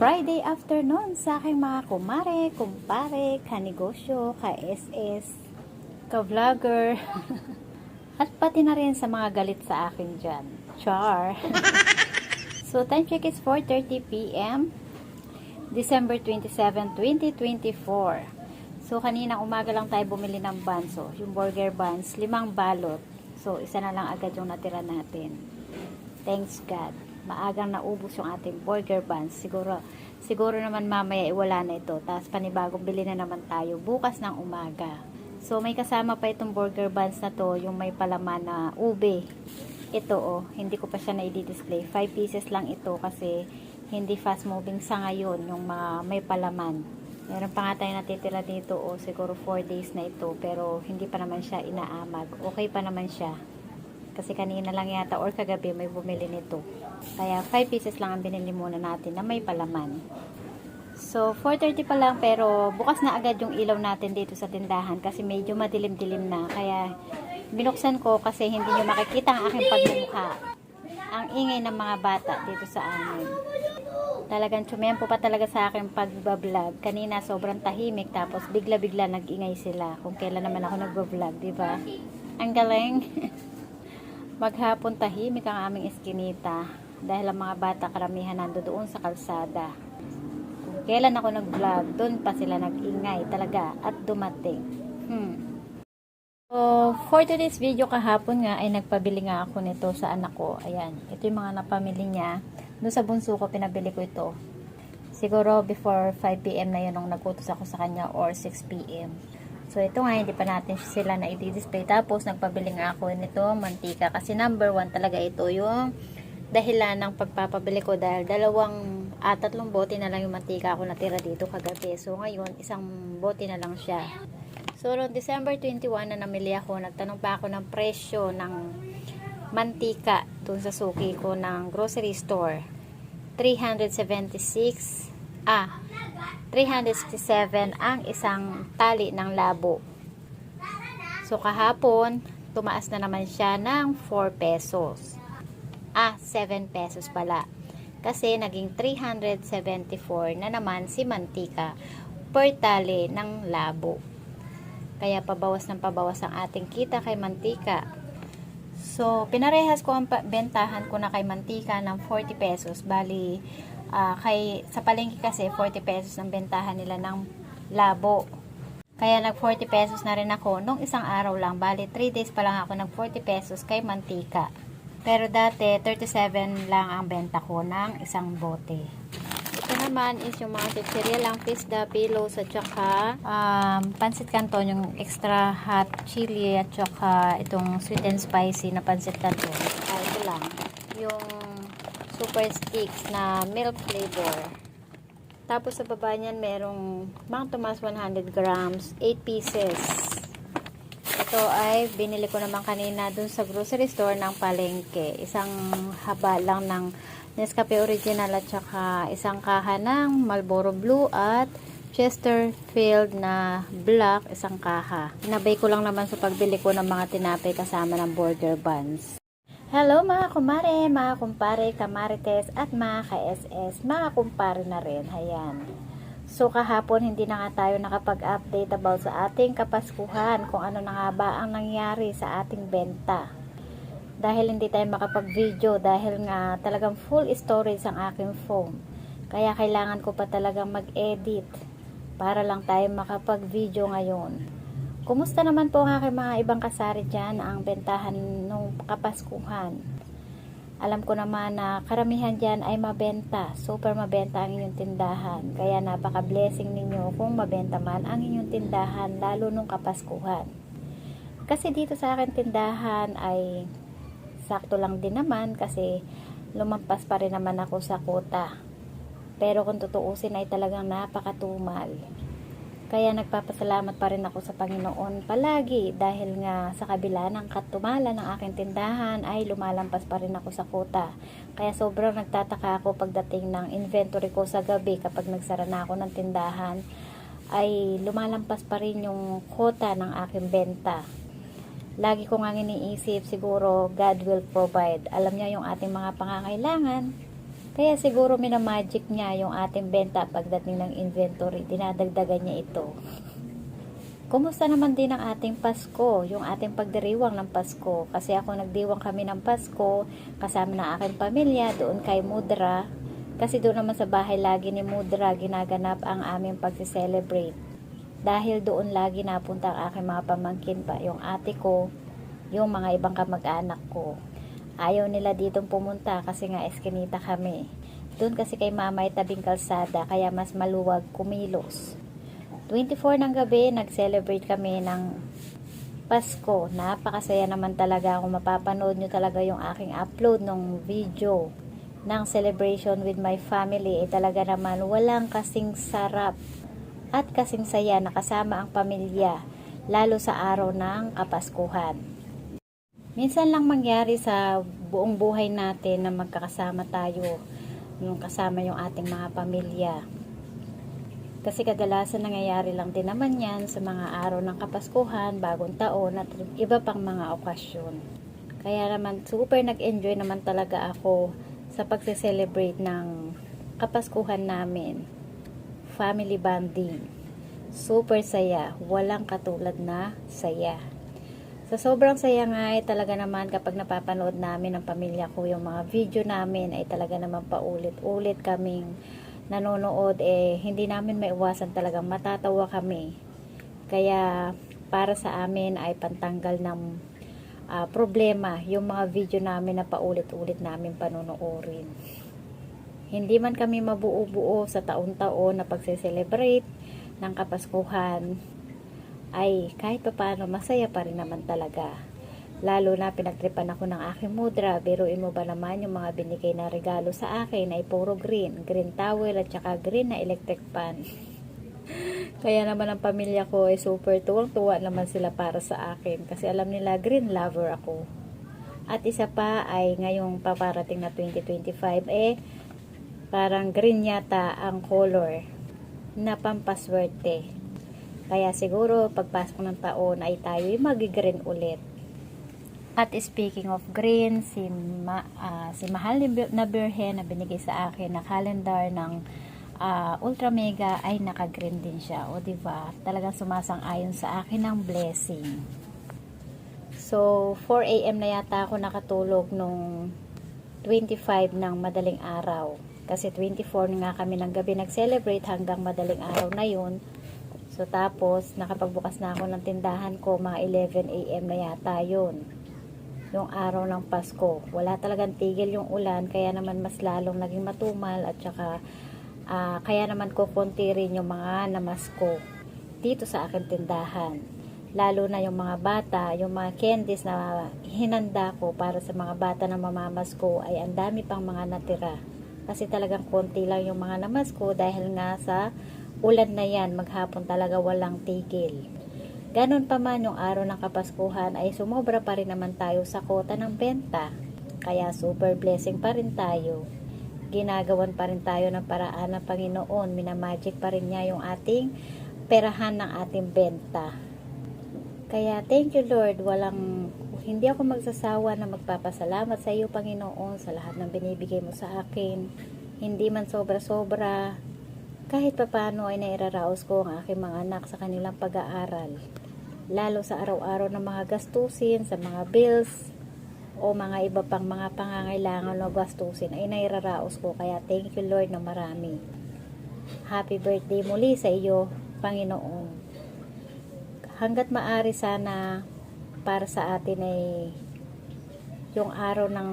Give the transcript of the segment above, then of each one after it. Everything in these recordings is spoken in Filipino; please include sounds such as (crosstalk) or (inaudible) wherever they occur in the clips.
Friday afternoon sa aking mga kumare, kumpare, kanegosyo, ka-SS, ka-vlogger, (laughs) at pati na rin sa mga galit sa akin dyan. Char! (laughs) so, time check is 4.30pm, December 27, 2024. So, kanina umaga lang tayo bumili ng banso, yung burger buns, limang balot. So, isa na lang agad yung natira natin. Thanks God. Maagang naubos yung ating burger buns. Siguro, siguro naman mamaya iwala na ito. Tapos panibagong bili na naman tayo bukas ng umaga. So, may kasama pa itong burger buns na to, yung may palaman na ube. Ito oh, hindi ko pa siya na i-display. 5 pieces lang ito kasi hindi fast moving sa ngayon yung mga may palaman. Meron pa nga tayo natitira dito o siguro 4 days na ito pero hindi pa naman siya inaamag. Okay pa naman siya. Kasi kanina lang yata or kagabi may bumili nito. Kaya 5 pieces lang ang binili muna natin na may palaman. So 4.30 pa lang pero bukas na agad yung ilaw natin dito sa tindahan kasi medyo madilim-dilim na. Kaya binuksan ko kasi hindi nyo makikita ang aking pagmumukha. Ang ingay ng mga bata dito sa amin. Talagang tsumempo pa talaga sa akin pagbablog. Kanina sobrang tahimik tapos bigla-bigla nag-ingay sila kung kailan naman ako nagbablog, di ba? Ang galing. (laughs) Maghapon tahimik ang aming eskinita dahil ang mga bata karamihan nando doon sa kalsada. Kung kailan ako nag-vlog, doon pa sila nag-ingay talaga at dumating. Hmm. So, for today's video kahapon nga ay nagpabili nga ako nito sa anak ko. Ayan, ito yung mga napamili niya. Doon sa bunso ko, pinabili ko ito. Siguro before 5pm na yun nung nagkutos ako sa kanya or 6pm. So, ito nga, hindi pa natin sila na i-display. Tapos, nagpabili nga ako nito, mantika. Kasi number one talaga ito yung dahilan ng pagpapabili ko dahil dalawang at tatlong bote na lang yung mantika ako natira dito kagabi. So, ngayon, isang bote na lang siya. So, noong December 21 na namili ako, nagtanong pa ako ng presyo ng mantika dun sa suki ko ng grocery store. 376, ah, 367 ang isang tali ng labo. So, kahapon, tumaas na naman siya ng 4 pesos. Ah, 7 pesos pala. Kasi naging 374 na naman si mantika per tali ng labo. Kaya pabawas ng pabawas ang ating kita kay mantika. So, pinarehas ko ang bentahan ko na kay mantika ng 40 pesos. Bali, ah, kay, sa palengke kasi 40 pesos ang bentahan nila ng labo. Kaya nag 40 pesos na rin ako nung isang araw lang. Bali, 3 days pa lang ako nag 40 pesos kay mantika. Pero dati, 37 lang ang benta ko ng isang bote. Ito naman is yung mga chicheria lang, pisda, pillows, at saka um, pansit canton, yung extra hot chili, at saka itong sweet and spicy na pansit canton. Ah, ito lang. Yung super sticks na milk flavor. Tapos sa baba niyan, merong Mang Tomas 100 grams, 8 pieces. Ito ay binili ko naman kanina dun sa grocery store ng palengke. Isang haba lang ng Nescafe Original at saka isang kaha ng Marlboro Blue at Chesterfield na black, isang kaha. Nabay ko lang naman sa pagbili ko ng mga tinapay kasama ng burger buns. Hello mga kumare, mga kumpare, kamarites at mga ka-SS, mga kumpare na rin. Ayan. So kahapon hindi na nga tayo nakapag-update about sa ating kapaskuhan kung ano na nga ba ang nangyari sa ating benta. Dahil hindi tayo makapag-video dahil nga talagang full storage ang aking phone. Kaya kailangan ko pa talagang mag-edit para lang tayo makapag-video ngayon. Kumusta naman po ang aking mga ibang kasari dyan ang bentahan nung kapaskuhan? Alam ko naman na karamihan dyan ay mabenta. Super mabenta ang inyong tindahan. Kaya napaka-blessing ninyo kung mabenta man ang inyong tindahan lalo nung kapaskuhan. Kasi dito sa akin tindahan ay sakto lang din naman kasi lumampas pa rin naman ako sa kota. Pero kung tutuusin ay talagang napakatumal. Kaya nagpapasalamat pa rin ako sa Panginoon palagi dahil nga sa kabila ng katumalan ng aking tindahan ay lumalampas pa rin ako sa kota. Kaya sobrang nagtataka ako pagdating ng inventory ko sa gabi kapag nagsara na ako ng tindahan ay lumalampas pa rin yung kota ng aking benta. Lagi ko nga iniisip siguro God will provide. Alam niya yung ating mga pangangailangan. Kaya siguro minamagic niya yung ating benta pagdating ng inventory. Dinadagdagan niya ito. Kumusta naman din ang ating Pasko, yung ating pagdiriwang ng Pasko? Kasi ako nagdiwang kami ng Pasko, kasama ng aking pamilya, doon kay Mudra. Kasi doon naman sa bahay lagi ni Mudra, ginaganap ang aming pagsi-celebrate. Dahil doon lagi napunta ang aking mga pamangkin pa, yung ate ko, yung mga ibang kamag-anak ko. Ayaw nila ditong pumunta kasi nga eskinita kami. Doon kasi kay mama ay tabing kalsada, kaya mas maluwag kumilos. 24 ng gabi, nag-celebrate kami ng Pasko. Napakasaya naman talaga kung mapapanood nyo talaga yung aking upload ng video ng celebration with my family. Eh talaga naman walang kasing sarap at kasing saya na kasama ang pamilya, lalo sa araw ng Kapaskuhan. Minsan lang mangyari sa buong buhay natin na magkakasama tayo, yung kasama yung ating mga pamilya. Kasi kadalasan nangyayari lang din naman yan sa mga araw ng Kapaskuhan, bagong taon at iba pang mga okasyon. Kaya naman super nag-enjoy naman talaga ako sa pagse-celebrate ng Kapaskuhan namin. Family bonding. Super saya. Walang katulad na saya. Sa sobrang saya nga ay talaga naman kapag napapanood namin ng pamilya ko yung mga video namin ay talaga naman paulit-ulit kaming nanonood eh hindi namin maiwasan talagang matatawa kami. Kaya para sa amin ay pantanggal ng ah, problema yung mga video namin na paulit-ulit namin panonoorin. Hindi man kami mabuo-buo sa taon-taon na pagse-celebrate ng Kapaskuhan ay kahit pa paano masaya pa rin naman talaga. Lalo na pinagtripan ako ng aking mudra, biruin mo ba naman yung mga binigay na regalo sa akin ay puro green, green towel at saka green na electric pan. (laughs) Kaya naman ang pamilya ko ay super tuwang-tuwa naman sila para sa akin kasi alam nila green lover ako. At isa pa ay ngayong paparating na 2025 eh parang green yata ang color na pampaswerte. Kaya siguro pagpasok ng taon ay tayo mag-green ulit. At speaking of green, si, ma, ah, si Mahal na Birhen na binigay sa akin na calendar ng ah, Ultra Mega ay naka-green din siya. O ba? Talagang sumasang-ayon sa akin ng blessing. So, 4 a.m. na yata ako nakatulog nung 25 ng madaling araw. Kasi 24 nga kami ng gabi nag-celebrate hanggang madaling araw na yun. So, tapos, nakapagbukas na ako ng tindahan ko, mga 11 a.m. na yata yun. Yung araw ng Pasko. Wala talagang tigil yung ulan, kaya naman mas lalong naging matumal at saka, ah, kaya naman ko konti rin yung mga namasko dito sa akin tindahan. Lalo na yung mga bata, yung mga candies na hinanda ko para sa mga bata na mamamasko ay ang dami pang mga natira. Kasi talagang konti lang yung mga namasko dahil nga sa ulan na yan, maghapon talaga walang tigil. Ganon pa man yung araw ng Kapaskuhan ay sumobra pa rin naman tayo sa kota ng benta. Kaya super blessing pa rin tayo. Ginagawan pa rin tayo ng paraan ng Panginoon. Minamagic pa rin niya yung ating perahan ng ating benta. Kaya thank you Lord, walang hindi ako magsasawa na magpapasalamat sa iyo Panginoon sa lahat ng binibigay mo sa akin. Hindi man sobra-sobra, kahit papano ay nairaraos ko ang aking mga anak sa kanilang pag-aaral. Lalo sa araw-araw ng mga gastusin, sa mga bills, o mga iba pang mga pangangailangan o gastusin ay nairaraos ko. Kaya thank you Lord na marami. Happy birthday muli sa iyo, Panginoon hanggat maari sana para sa atin ay yung araw ng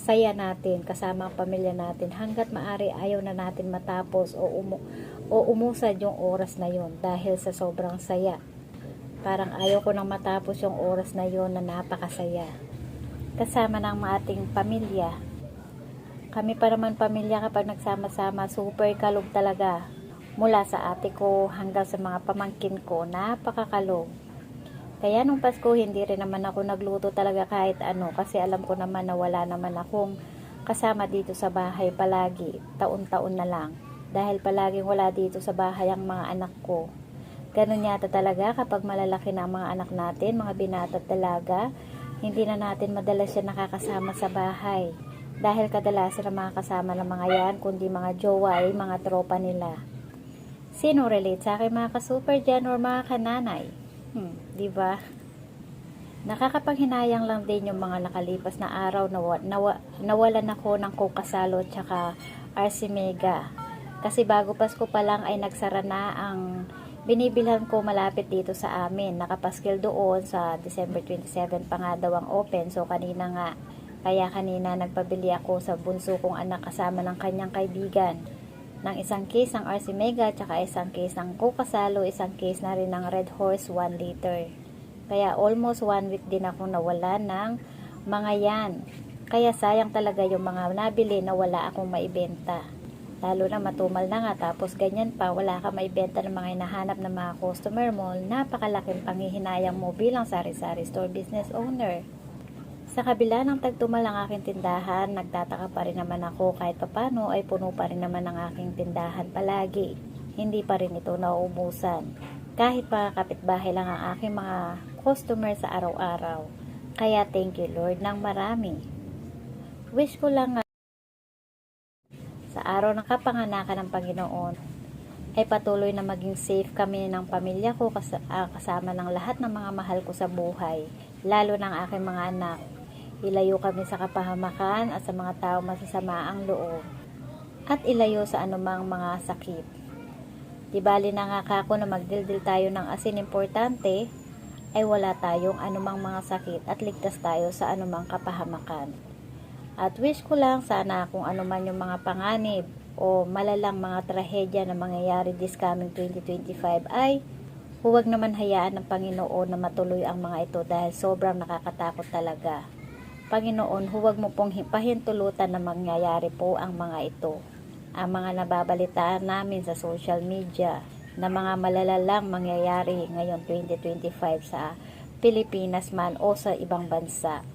saya natin kasama ang pamilya natin hanggat maari ayaw na natin matapos o, umu o umusad yung oras na yon dahil sa sobrang saya. Parang ayaw ko nang matapos yung oras na yon na napakasaya. Kasama ng ating pamilya. Kami pa naman pamilya kapag nagsama-sama super kalog talaga. Mula sa ate ko hanggang sa mga pamangkin ko, napakakalog. Kaya nung Pasko, hindi rin naman ako nagluto talaga kahit ano, kasi alam ko naman na wala naman akong kasama dito sa bahay palagi, taon-taon na lang. Dahil palaging wala dito sa bahay ang mga anak ko. Ganun yata talaga kapag malalaki na ang mga anak natin, mga binata talaga, hindi na natin madalas siya nakakasama sa bahay. Dahil kadalasan ng mga kasama ng mga yan, kundi mga jowa ay mga tropa nila. Sino relate sa akin mga ka-super dyan or mga kananay? Hmm, di ba? Nakakapanghinayang lang din yung mga nakalipas na araw na wa- nawa- nawalan ako ng Kokasalo at saka RC Mega. Kasi bago Pasko pa lang ay nagsara na ang binibilhan ko malapit dito sa amin. Nakapaskil doon sa December 27 pa nga daw ang open. So kanina nga, kaya kanina nagpabili ako sa bunso kong anak kasama ng kanyang kaibigan ng isang case ng RC Mega at saka isang case ng Kokasalo, isang case na rin ng Red Horse 1 liter. Kaya almost one week din ako nawala ng mga yan. Kaya sayang talaga yung mga nabili na wala akong maibenta. Lalo na matumal na nga tapos ganyan pa wala ka maibenta ng mga hinahanap ng mga customer mo. Napakalaking panghihinayang mo bilang sari-sari store business owner. Sa kabila ng tagtumal ng aking tindahan, nagtataka pa rin naman ako kahit papano ay puno pa rin naman ang aking tindahan palagi. Hindi pa rin ito nauubusan. Kahit mga kapitbahay lang ang aking mga customer sa araw-araw. Kaya thank you Lord ng marami. Wish ko lang nga sa araw ng kapanganakan ng Panginoon ay patuloy na maging safe kami ng pamilya ko ah, kasama ng lahat ng mga mahal ko sa buhay, lalo ng aking mga anak. Ilayo kami sa kapahamakan at sa mga tao masasama ang loob at ilayo sa anumang mga sakit. Di bali na nga kako na magdildil tayo ng asin importante ay wala tayong anumang mga sakit at ligtas tayo sa anumang kapahamakan. At wish ko lang sana kung ano man yung mga panganib o malalang mga trahedya na mangyayari this coming 2025 ay huwag naman hayaan ng Panginoon na matuloy ang mga ito dahil sobrang nakakatakot talaga. Panginoon, huwag mo pong hi- pahintulutan na mangyayari po ang mga ito. Ang mga nababalitaan namin sa social media na mga malalalang mangyayari ngayon 2025 sa Pilipinas man o sa ibang bansa.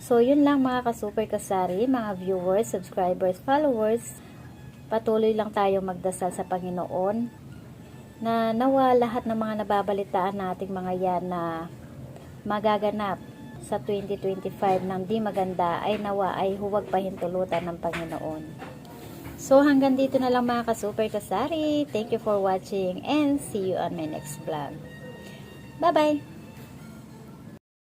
So, yun lang mga ka-super kasari, mga viewers, subscribers, followers. Patuloy lang tayong magdasal sa Panginoon na nawa lahat ng mga nababalitaan nating mga yan na magaganap sa 2025 ng di maganda ay nawa ay huwag pahintulutan ng Panginoon. So hanggang dito na lang mga ka-super kasari. Thank you for watching and see you on my next vlog. Bye-bye!